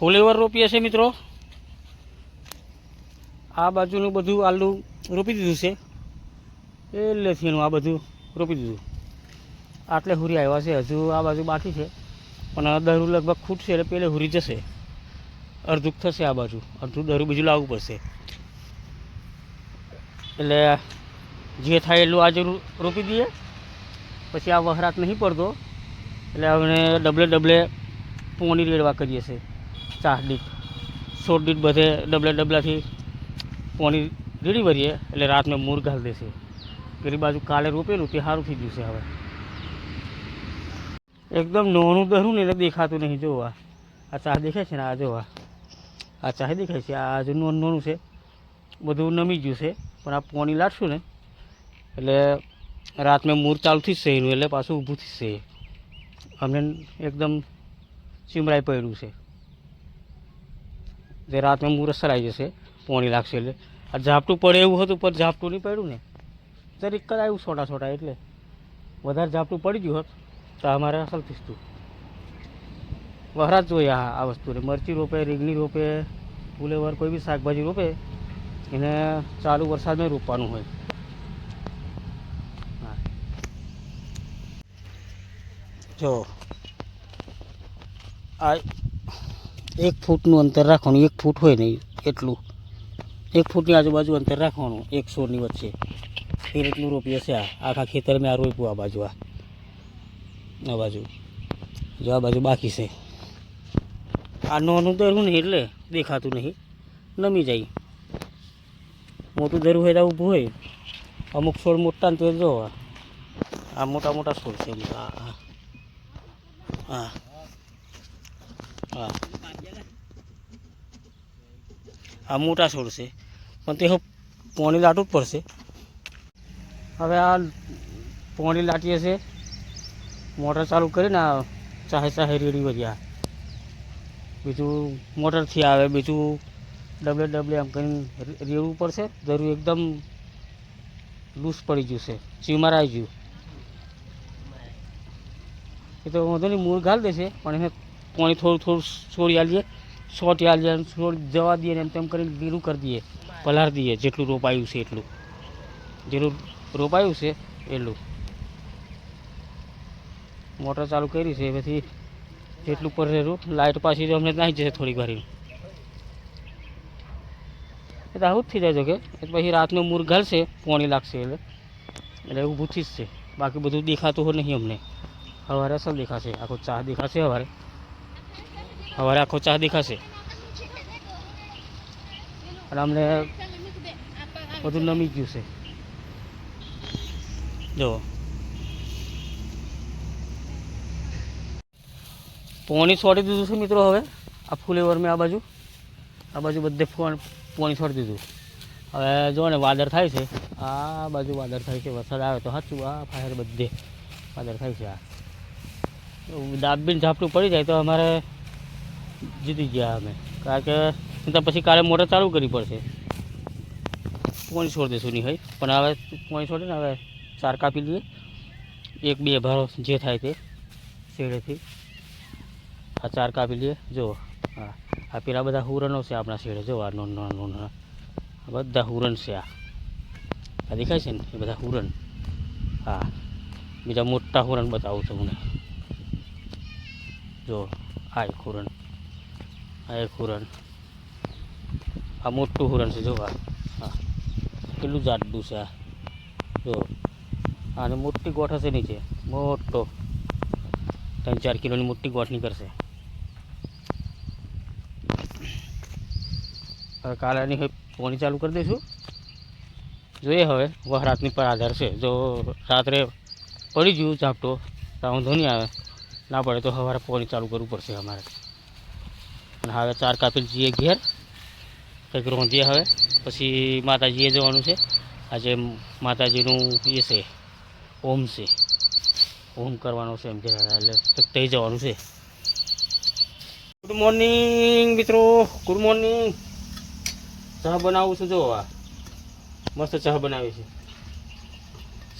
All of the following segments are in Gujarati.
ફુલેવર રોપીએ છીએ મિત્રો. આ બાજુનું બધું આલુ રોપી દીધું છે. એટલેથીનું આ બધું રોપી દીધું. આટલે હુરી આવ્યા છે, હજુ આ બાજુ બાકી છે. પણ દરું લગભગ ખૂટશે એટલે પેલે હુરી જશે. અડધું થશે આ બાજુ. અડધું દરું બીજું લાવવું પડશે. એટલે જે થાય એટલું આજે રોપી દઈએ. પછી આ વહરાત નહીં પડતો. એટલે અમને ડબલે ડબલે પોણી રેડવા કરીએ છીએ. ચાર દીઠ. સોળ દીઠ બધે ડબલા ડબલાથી પોણી રેડી ભરીએ એટલે રાતને મૂર ઘાલ દેશે. પેલી બાજુ કાલે રોપેલું તે સારું થઈ છે હવે. એકદમ નોનું દરું ને એટલે દેખાતું નહીં, જોવા આ. ચાહ દેખાય છે ને, આ જોવા આ. ચાહ દેખાય છે, આ હજુ નોન નોનું છે. બધું નમી ગયું છે, પણ આ પોણી લાટશું ને એટલે રાતમાં મૂર ચાલુ થઈ જશે એનું, એટલે પાછું ઊભું થઈ જશે અમને એકદમ ચીમરાઈ પડ્યું છે. જે રાતમાં મુરસ સરાઈ જશે, પોણી લાગશે એટલે. આ ઝાપટું પડે એવું હતું, પણ ઝાપટું નહીં પડ્યું ને. જરીક જ આવ્યું છોટા છોટા એટલે. વધારે ઝાપટું પડી ગયું હોત, તો અમારે અસલ થીસતું વહરાજ જોઈએ આ વસ્તુને. મરચી રોપે, રીંગણી રોપે, ફૂલેવર, કોઈ બી શાકભાજી રોપે, એને ચાલુ વરસાદમાં રોપવાનું હોય. જો. આ એક ફૂટનું અંતર રાખવાનું, એક ફૂટ હોય નહીં એટલું. એક ફૂટની આજુબાજુ અંતર રાખવાનું, એક છોડની વચ્ચે. ફેર એટલું રોપીએ છે આ. આખા ખેતરમાં આ રોપ્યું આ બાજુ આ. બાજુ. જો આ બાજુ બાકી છે. આ નાનું દરું નહીં એટલે દેખાતું નહીં. નમી જાય. મોટું દરું હોય તો ઊભું હોય. અમુક છોડ મોટા ને તો જો આ. મોટા મોટા છોડ છે હા હા. આ. હા આ મોટા છોડ છે. પણ તે હું પોણી લાટવું જ પડશે. હવે આ પોણી લાટીએ છે. મોટર ચાલુ કરીને આ ચાહે ચાહે રેડી વધ્યા બીજું મોટરથી આવે, બીજું ડબલે ડબલે એમ કરીને રેડવું પડશે? જરૂર એકદમ લૂસ પડી ગયું છે. ચીમરાઈ ગયું. એ તો વાંધો નહીં, મૂળ ઘાલ દેશે પણ એને પાણી થોડું થોડું છોડી આલીએ. સોટી આલીએ જાય છોડી જવા દઈએ ને એમ તેમ કરીને લીલું કરી દઈએ, પલાર દઈએ, જેટલું રોપાયું છે એટલું. જેટલું રોપાયું છે એટલું. મોટર ચાલુ કરી છે પછી જેટલું પર લાઇટ પાછી અમને નાહી જશે થોડીક વાર એટલે આવું જ થઈ જાય કે. પછી રાતનું મૂર ઘાલશે, પોણી લાગશે એટલે. એટલે ઊભું થઈ જ છે. બાકી બધું દેખાતું હોય નહીં અમને. સવારે અસલ દેખાશે, આખો ચા દેખાશે સવારે સવારે આખો ચા દેખાશે. અને અમને બધું નમી ગયું છે. જો પોણી છોડી દીધું છે મિત્રો હવે. આ ફૂલેવર મેં આ બાજુ. આ બાજુ બધે પોણી છોડી દીધું. હવે જો ને વાદળ થાય છે. આ બાજુ વાદળ થાય છે. વરસાદ આવે તો સાચું આ ફાયર બધે વાદળ થાય છે આ. દાબીને ઝાપટું પડી જાય તો અમારે જીતી ગયા અમે. કારણ કે નહીં તો પછી કાલે મોટર ચાલુ કરવી પડશે. પોણી છોડી દઈશું નહીં હોય પણ હવે પોણી છોડીને હવે ચાર કાપી લઈએ. એક, બે ભારો જે થાય તે શેડેથી આ ચાર કાપી લઈએ. જો હા આ પેલા બધા હુરનો છે આપણા શેડે. જો, આ નોન નોન નોન, આ બધા હુરન છે આ. આ દેખાય છે ને? એ બધા હુરન. હા. બીજા મોટા હુરન બતાવું તમને. જો, આ એક હુરન. આ એક હુરણ. આ મોટું હુરણ છે, જો આ. હા. કેટલું જાડું છે આ. જો. આને મોટી ગોઠ હશે નીચે. મોટો. ત્રણ ચાર કિલોની મોટી ગોઠ નીકળશે. હવે કાલે એની હવે પોણી ચાલુ કરી દઈશું. જોઈએ હવે. વહરાતની પર આધાર છે. જો રાત્રે પડી ગયું ઝાપટો, તો વાંધો નહીં આવે. ના પડે તો સવારે પોણી ચાલુ કરવું પડશે અમારે. અને હવે ચાર કાપીલ જઈએ ઘેર. કંઈક રોંધીએ હવે. પછી માતાજીએ જવાનું છે. આજે માતાજીનું એ છે, ઓમ છે. ઓમ કરવાનો છે એમ કે એટલે થઈ જવાનું છે. ગુડ મોર્નિંગ મિત્રો. ગુડ મોર્નિંગ ચા બનાવું છું જો મસ્ત ચા બનાવી છે.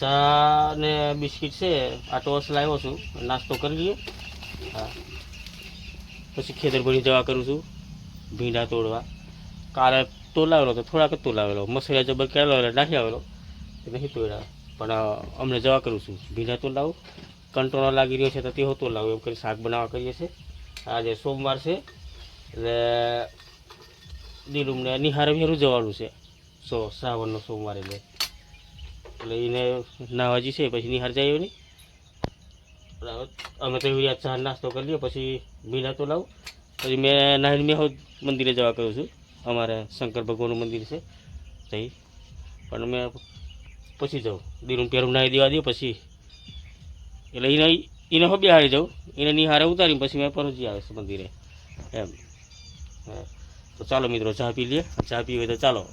ચા ને બિસ્કિટ છે. આ ટોસ લાવ્યો છું. નાસ્તો કરી લઈએ. હા. પછી ખેતર ભરી જવા કરું છું. ભીંડા તોડવા. કાલે તોલાવેલો તો થોડાક જ તોલાવેલો. મસળિયા જબર કરેલો એટલે નાખી આવેલો. એ નહીં તોડ્યા. પણ અમને જવા કરું છું. ભીંડા તોલાવું. કંટ્રોલ લાગી રહ્યો છે તો તેઓ તોલાવું. એમ કરી શાક બનાવવા કરીએ છીએ. આજે સોમવાર છે. એટલે દિલુમને નિહારે વેરું જવાનું છે. સો, શ્રાવણનો સોમવાર એટલે. એટલે એને નાવાજી છે, પછી નિહાર જાય નહીં. અમે તો એવી ચા નાસ્તો કરી લઈએ, પછી ભીંડા તો લાવું. પછી મેં નાહીને મેં મંદિરે જવા કહ્યું છું. અમારે શંકર ભગવાનનું મંદિર છે તઈ. પણ મેં પછી જાઉં દીનું પહેરું નાહી દેવા દે પછી એટલે એને એને હો બિહારી જાઉં એને નિહારે ઉતારીને પછી મેં પરોજી આવે છે મંદિરે. એમ. તો ચાલો મિત્રો, ચા પી લઈએ. ચા પી હોય તો ચાલો.